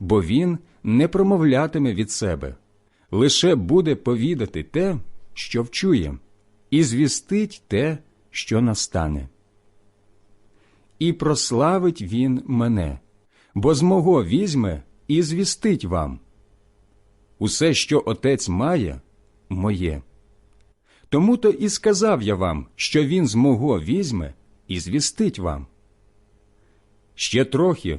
бо він не промовлятиме від себе, лише буде повідати те, що вчує, і звістить те, що настане. І прославить він мене, бо з мого візьме і звістить вам. Усе, що отець має, моє. Тому то і сказав я вам, що він з мого візьме і звістить вам. Ще трохи,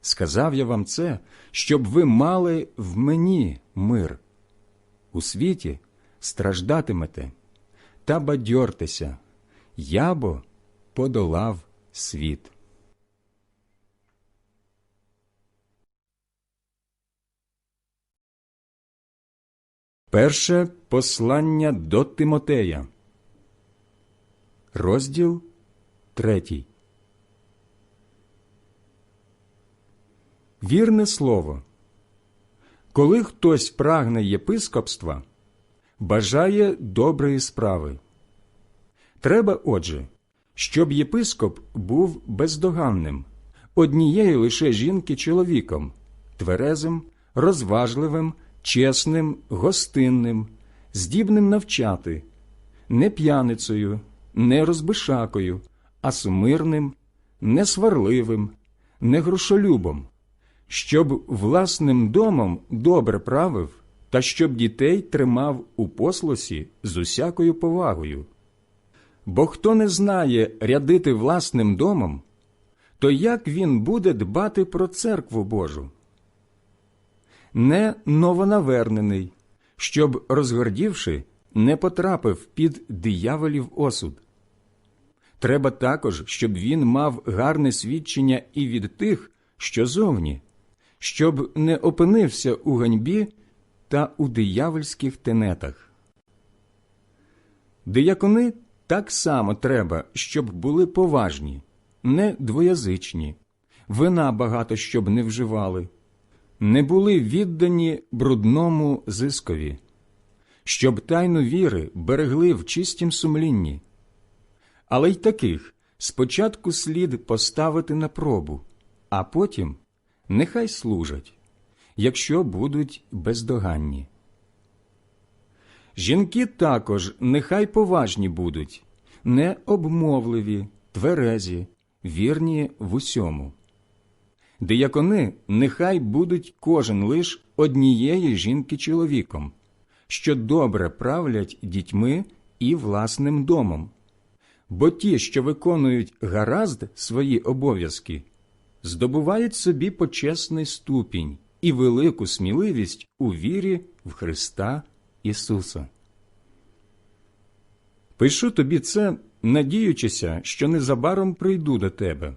Сказав я вам це, щоб ви мали в мені мир. У світі страждатимете та бадьортеся, я бо подолав світ. Перше послання до Тимотея, розділ третій. Вірне слово. Коли хтось прагне єпископства, бажає доброї справи. Треба, отже, щоб єпископ був бездоганним, однією лише жінки чоловіком, тверезим, розважливим, чесним, гостинним, здібним навчати, не п'яницею, не розбишакою, а сумирним, не сварливим, не грошолюбом, щоб власним домом добре правив та щоб дітей тримав у послусі з усякою повагою. Бо хто не знає рядити власним домом, то як він буде дбати про церкву Божу? Не новонавернений, щоб, розгордівши, не потрапив під дияволів осуд. Треба також, щоб він мав гарне свідчення і від тих, що зовні, щоб не опинився у ганьбі та у диявольських тенетах. Диякони так само треба, щоб були поважні, не двоязичні, вина багато щоб не вживали, не були віддані брудному зискові, щоб тайну віри берегли в чистім сумлінні. Але й таких спочатку слід поставити на пробу, а потім нехай служать, якщо будуть бездоганні. Жінки також нехай поважні будуть, не обмовливі, тверезі, вірні в усьому. Диякони нехай будуть кожен лиш однієї жінки чоловіком, що добре правлять дітьми і власним домом. Бо ті, що виконують гаразд свої обов'язки, здобувають собі почесний ступінь і велику сміливість у вірі в Христа Ісуса. Пишу тобі це, надіючися, що незабаром прийду до тебе.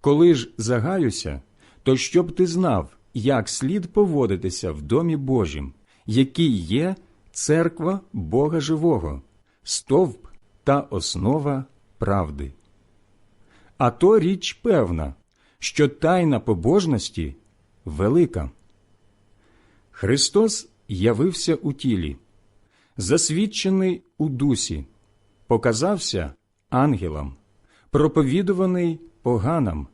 Коли ж загаюся, то щоб ти знав, як слід поводитися в домі Божім, який є церква Бога Живого, стовп та основа правди. А то річ певна, що тайна побожності велика. Христос явився у тілі, засвідчений у дусі, показався ангелам, проповідуваний поганам,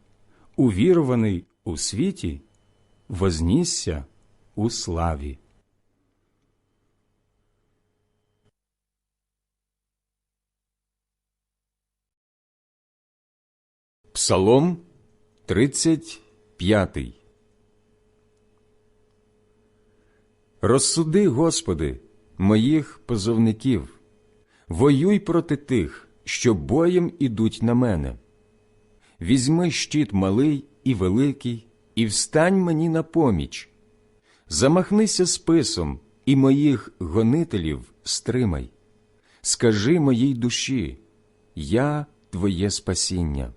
увірований у світі, вознісся у славі. Псалом 35 Розсуди, Господи, моїх позовників, воюй проти тих, що боєм ідуть на мене. Візьми щит малий і великий, і встань мені на поміч. Замахнися списом і моїх гонителів стримай. Скажи моїй душі, я Твоє спасіння.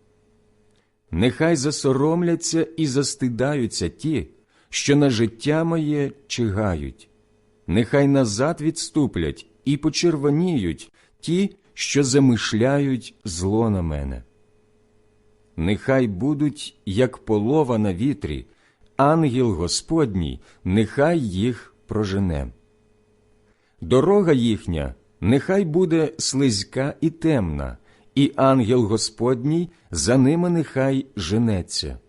Нехай засоромляться і застидаються ті, що на життя моє чигають. нехай назад відступлять і почервоніють ті, що замишляють зло на мене. Нехай будуть, як полова на вітрі, ангел Господній, нехай їх прожене. Дорога їхня нехай буде слизька і темна, і ангел Господній за ними нехай женеться.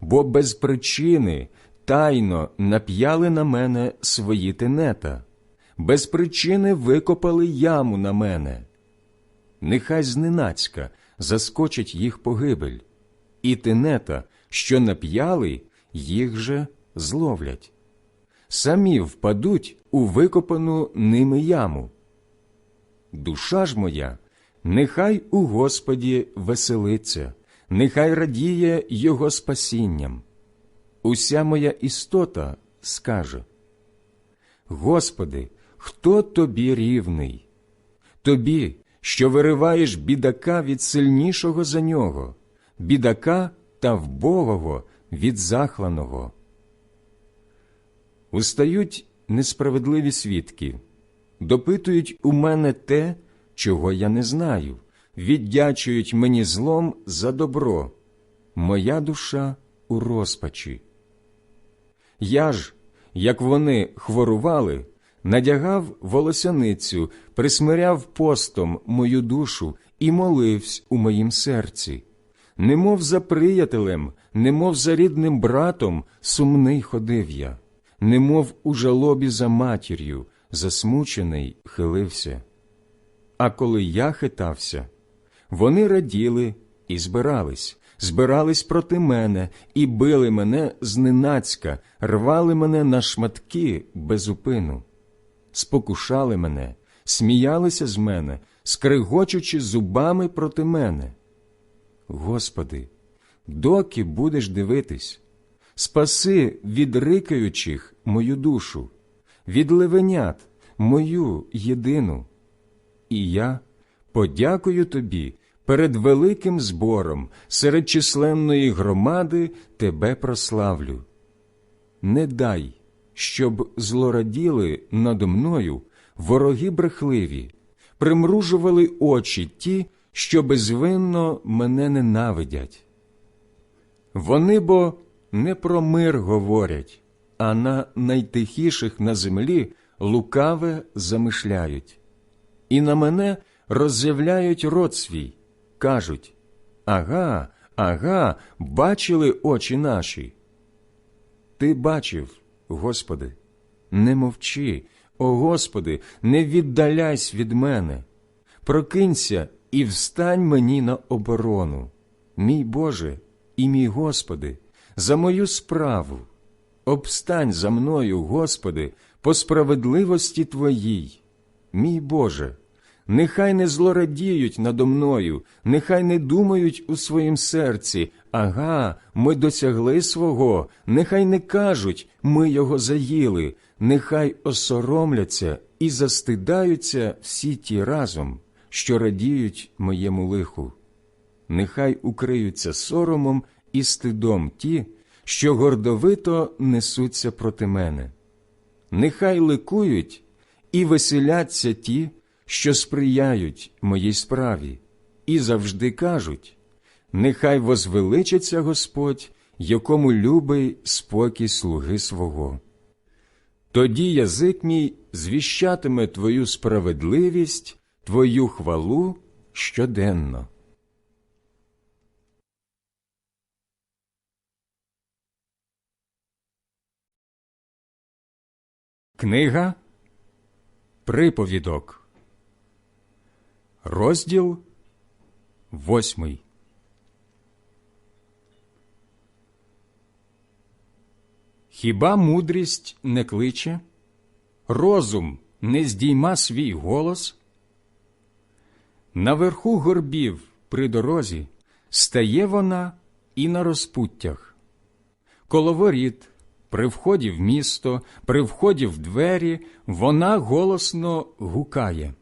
Бо без причини тайно нап'яли на мене свої тенета, без причини викопали яму на мене. Нехай зненацька заскочить їх погибель, і тенета, що нап'яли, їх же зловлять. Самі впадуть у викопану ними яму. Душа ж моя, нехай у Господі веселиться, нехай радіє Його спасінням. Уся моя істота скаже: Господи, хто тобі рівний? Тобі, що вириваєш бідака від сильнішого за нього, бідака та вбогого від захланого. Устають несправедливі свідки, допитують у мене те, чого я не знаю, віддячують мені злом за добро, моя душа у розпачі. Я ж, як вони хворували, надягав волосяницю, присмиряв постом мою душу і моливсь у моїм серці. Немов за приятелем, немов за рідним братом сумний ходив я, немов у жалобі за матір'ю, засмучений хилився. А коли я хитався, вони раділи і збирались, збирались проти мене і били мене зненацька, рвали мене на шматки без упину, спокушали мене, сміялися з мене, скригочучи зубами проти мене. Господи, доки будеш дивитись, спаси від рикаючих мою душу, від левенят мою єдину. І я подякую тобі перед великим збором, серед численної громади тебе прославлю. Не дай, щоб злораділи надо мною вороги брехливі, примружували очі ті, що безвинно мене ненавидять. Вони бо не про мир говорять, а на найтихіших на землі лукаве замишляють. І на мене роззявляють рот свій, кажуть Ага, ага, бачили очі наші. Ти бачив, Господи, не мовчи, о Господи, не віддаляйся від мене. Прокинься і встань мені на оборону, мій Боже і мій Господи, за мою справу. Обстань за мною, Господи, по справедливості Твоїй, мій Боже, нехай не злорадіють надо мною, нехай не думають у своїм серці, ага, ми досягли свого, нехай не кажуть, ми його заїли, нехай осоромляться і застидаються всі ті разом, що радіють моєму лиху. Нехай укриються соромом і стидом ті, що гордовито несуться проти мене. Нехай ликують і веселяться ті, що сприяють моїй справі, і завжди кажуть нехай возвеличиться Господь, якому любий спокій слуги свого. Тоді язик мій звіщатиме Твою справедливість, Твою хвалу щоденно. Книга Приповідок, розділ восьмий. Хіба мудрість не кличе? Розум не здійма свій голос? Наверху горбів при дорозі стає вона і на розпуттях. Коло воріт, при вході в місто, при вході в двері, вона голосно гукає.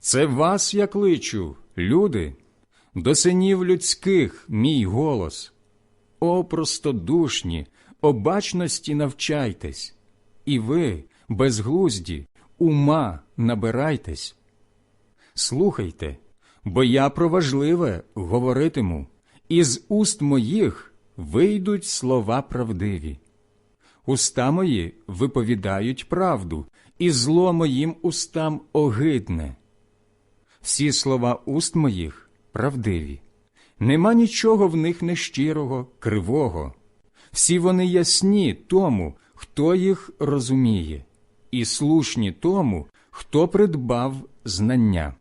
Це вас я кличу, люди, до синів людських мій голос. О, простодушні, обачності навчайтесь. і ви, безглузді, ума набирайтесь. Слухайте, бо я про важливе говоритиму, і з уст моїх вийдуть слова правдиві. Уста мої виповідають правду, і зло моїм устам огидне. Всі слова уст моїх правдиві. Нема нічого в них нещирого, кривого. Всі вони ясні тому, хто їх розуміє, і слушні тому, хто придбав знання.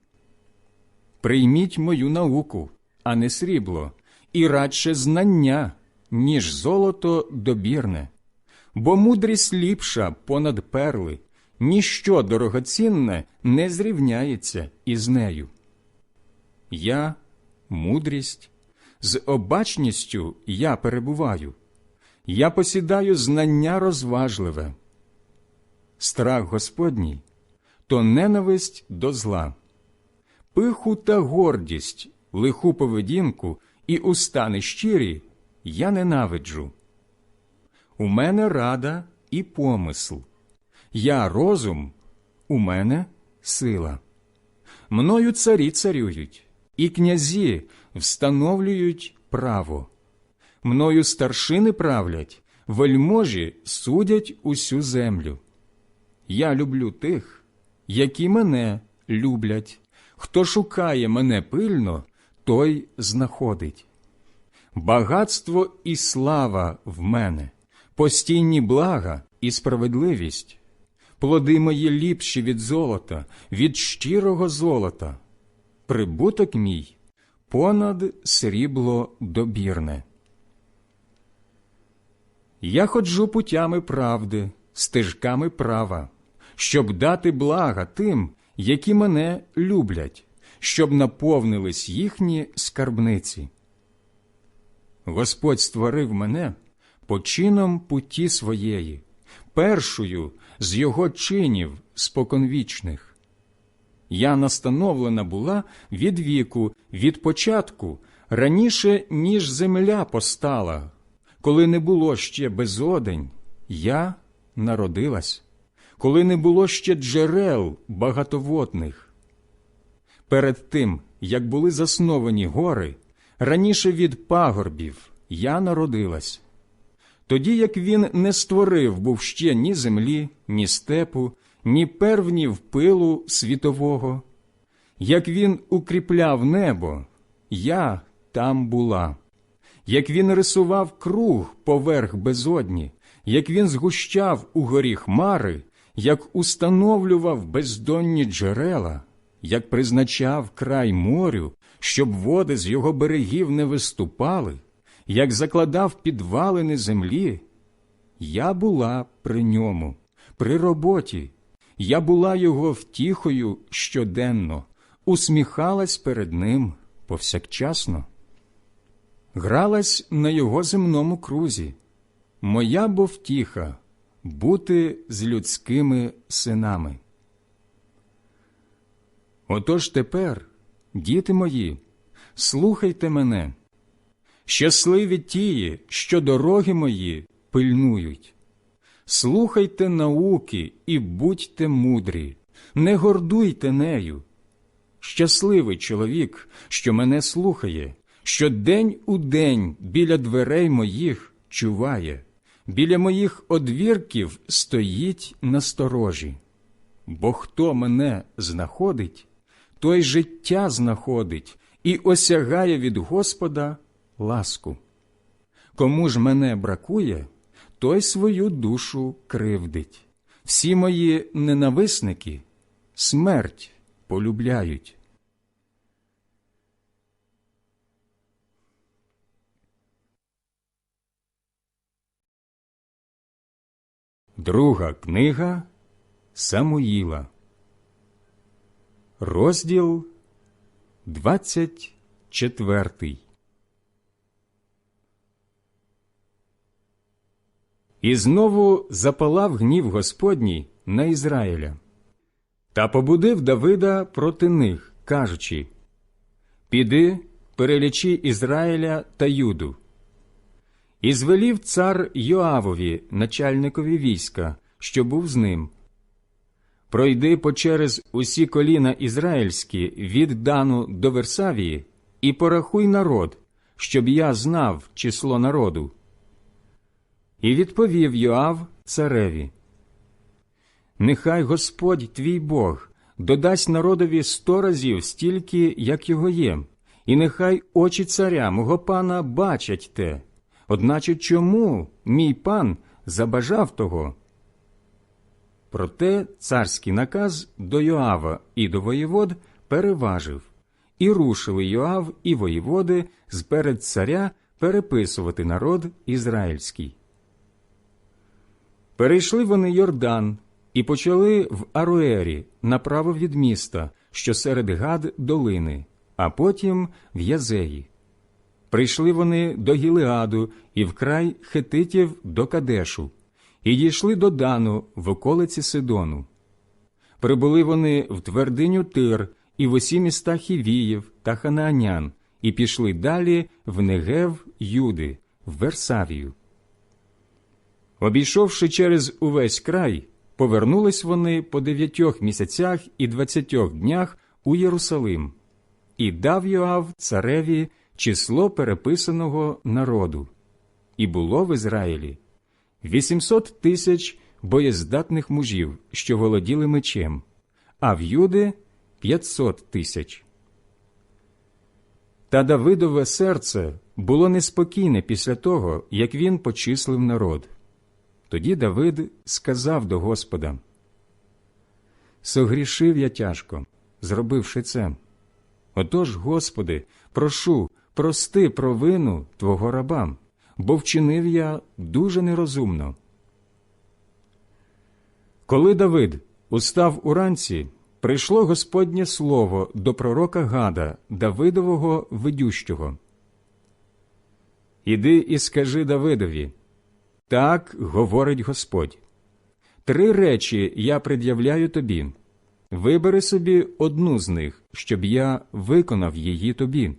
Прийміть мою науку, а не срібло, і радше знання, ніж золото добірне, бо мудрість ліпша понад перли, ніщо дорогоцінне не зрівняється із нею. Я мудрість, з обачністю я перебуваю, я посідаю знання розважливе. Страх Господній то ненависть до зла, пиху та гордість, лиху поведінку і уста нещирі я ненавиджу. У мене рада і помисл, я розум, у мене сила. Мною царі царюють, і князі встановлюють право. Мною старшини правлять, вельможі судять усю землю. Я люблю тих, які мене люблять. Хто шукає мене пильно, той знаходить. Багатство і слава в мене, постійні блага і справедливість, плоди мої ліпші від золота, від щирого золота, прибуток мій понад срібло добірне. Я ходжу путями правди, стежками права, щоб дати блага тим, які мене люблять, щоб наповнились їхні скарбниці. Господь створив мене почином путі своєї, першою з його чинів споконвічних. Я настановлена була від віку, від початку, раніше, ніж земля постала, коли не було ще безодень, я народилась, коли не було ще джерел багатоводних. Перед тим, як були засновані гори, раніше від пагорбів я народилась. Тоді як він не створив був ще ні землі, ні степу, ні первнів пилу світового. Як він укріпляв небо, я там була. Як він рисував круг поверх безодні, як він згущав у горі хмари, як установлював бездонні джерела, як призначав край морю, щоб води з його берегів не виступали, як закладав підвалини землі, я була при ньому, при роботі, я була його втіхою щоденно, усміхалась перед ним повсякчасно, гралась на його земному крузі. Моя бо втіха бути з людськими синами. Отож тепер, діти мої, слухайте мене, щасливі тії, що дороги мої пильнують. Слухайте науки і будьте мудрі, не гордуйте нею. Щасливий чоловік, що мене слухає, що день у день біля дверей моїх чуває, біля моїх одвірків стоїть насторожі. Бо хто мене знаходить, той життя знаходить і осягає від Господа ласку. Кому ж мене бракує, той свою душу кривдить. Всі мої ненависники смерть полюбляють. Друга книга Самуїла, розділ двадцять четвертий. І знову запалав гнів Господній на Ізраїля. Та побудив Давида проти них, кажучи Піди, перелічи Ізраїля та Юду. І звелів цар Йоавові, начальникові війська, що був з ним. Пройди почерез усі коліна ізраїльські від Дану до Версавії і порахуй народ, щоб я знав число народу. І відповів Йоав цареві: Нехай Господь твій Бог додасть народові сто разів стільки, як його є, і нехай очі царя мого пана бачать те. Одначе чому мій пан забажав того? Проте царський наказ до Йоава і до воєвод переважив, і рушили Йоав і воєводи зперед царя переписувати народ ізраїльський. Перейшли вони Йордан і почали в Аруері направо від міста, що серед гад долини, а потім в Язеї. Прийшли вони до Гілеаду і в край хетитів до Кадешу, і дійшли до Дану в околиці Сидону. Прибули вони в твердиню Тир і в усі міста Хівіїв та Ханаанян, і пішли далі в Негев Юди, в Версавію. Обійшовши через увесь край, повернулись вони по дев'ятьох місяцях і двадцятьох днях у Єрусалим, і дав Йоав цареві число переписаного народу. І було в Ізраїлі вісімсот тисяч боєздатних мужів, що володіли мечем, а в Юди п'ятсот тисяч. Та Давидове серце було неспокійне після того, як він почислив народ. Тоді Давид сказав до Господа: Согрішив я тяжко, зробивши це. Отож, Господи, прошу, прости провину Твого раба, бо вчинив я дуже нерозумно. Коли Давид устав уранці, прийшло Господнє слово до пророка Гада, Давидового ведющого. Іди і скажи Давидові. Так говорить Господь. Три речі я пред'являю тобі. Вибери собі одну з них, щоб я виконав її тобі.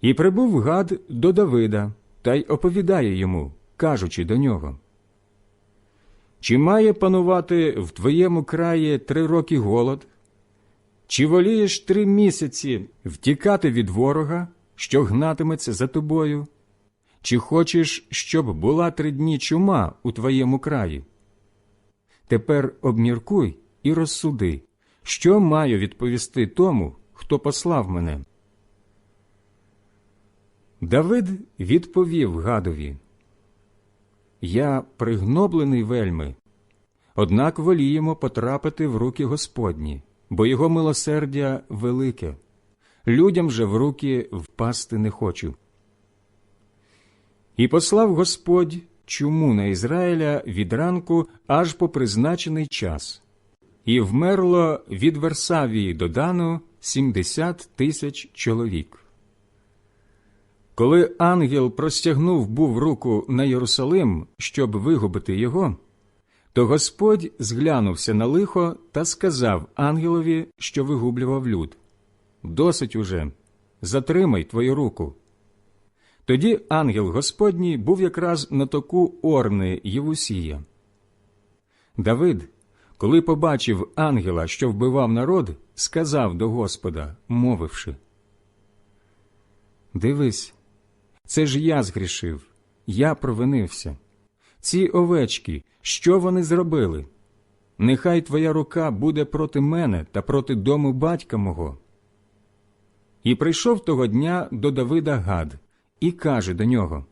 І прибув гад до Давида та й оповідає йому, кажучи до нього. Чи має панувати в твоєму краї три роки голод? Чи волієш три місяці втікати від ворога, що гнатиметься за тобою? Чи хочеш, щоб була три дні чума у твоєму краї? Тепер обміркуй і розсуди, що маю відповісти тому, хто послав мене. Давид відповів гадові Я пригноблений вельми, однак воліємо потрапити в руки Господні, бо його милосердя велике, людям же в руки впасти не хочу. І послав Господь чуму на Ізраїля від ранку аж по призначений час, і вмерло від Версавії до Дану сімдесят тисяч чоловік. Коли ангел простягнув був руку на Єрусалим, щоб вигубити його, то Господь зглянувся на лихо та сказав ангелові, що вигублював люд Досить уже, затримай твою руку. Тоді ангел Господній був якраз на току Орни Євусія. Давид, коли побачив ангела, що вбивав народ, сказав до Господа, мовивши Дивись, це ж я згрішив, я провинився. Ці овечки, що вони зробили? Нехай твоя рука буде проти мене та проти дому батька мого. І прийшов того дня до Давида Гад і каже до нього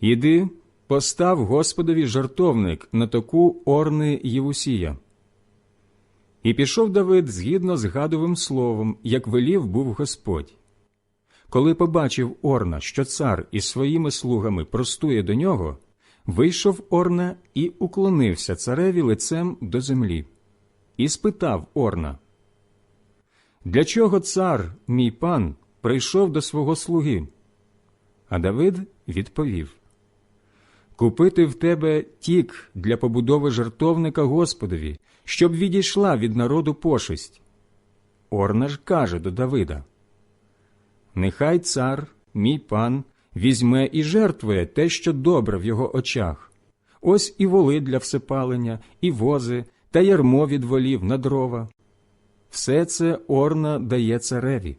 Іди, постав Господові жартовник на току Орни Євусія. І пішов Давид згідно з гадовим словом, як велів був Господь. Коли побачив Орна, що цар із своїми слугами простує до нього, вийшов Орна і уклонився цареві лицем до землі, і спитав Орна, Для чого цар, мій пан, прийшов до свого слуги? А Давид відповів Купити в тебе тік для побудови жертовника Господові, щоб відійшла від народу пошесть. Орна ж каже до Давида Нехай цар, мій пан, візьме і жертвує те, що добре в його очах, Ось і воли для всепалення, і вози, та ярмо від волів на дрова. Все це Орна дає цареві.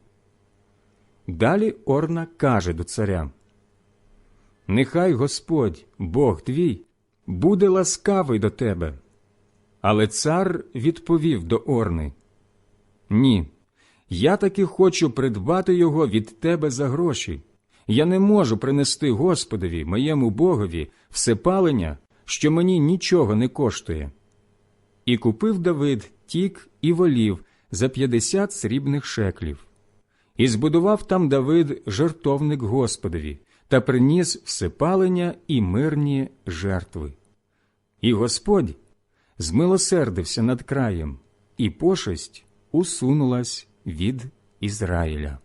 Далі Орна каже до царя Нехай Господь, Бог твій, буде ласкавий до тебе. Але цар відповів до Орни Ні, я таки хочу придбати його від тебе за гроші. Я не можу принести Господові, моєму Богові, всепалення, що мені нічого не коштує. І купив Давид тік і волів за п'ятдесят срібних шеклів. І збудував там Давид жертовник Господові та приніс всепалення і мирні жертви. І Господь змилосердився над краєм, і пошесть усунулась від Ізраїля.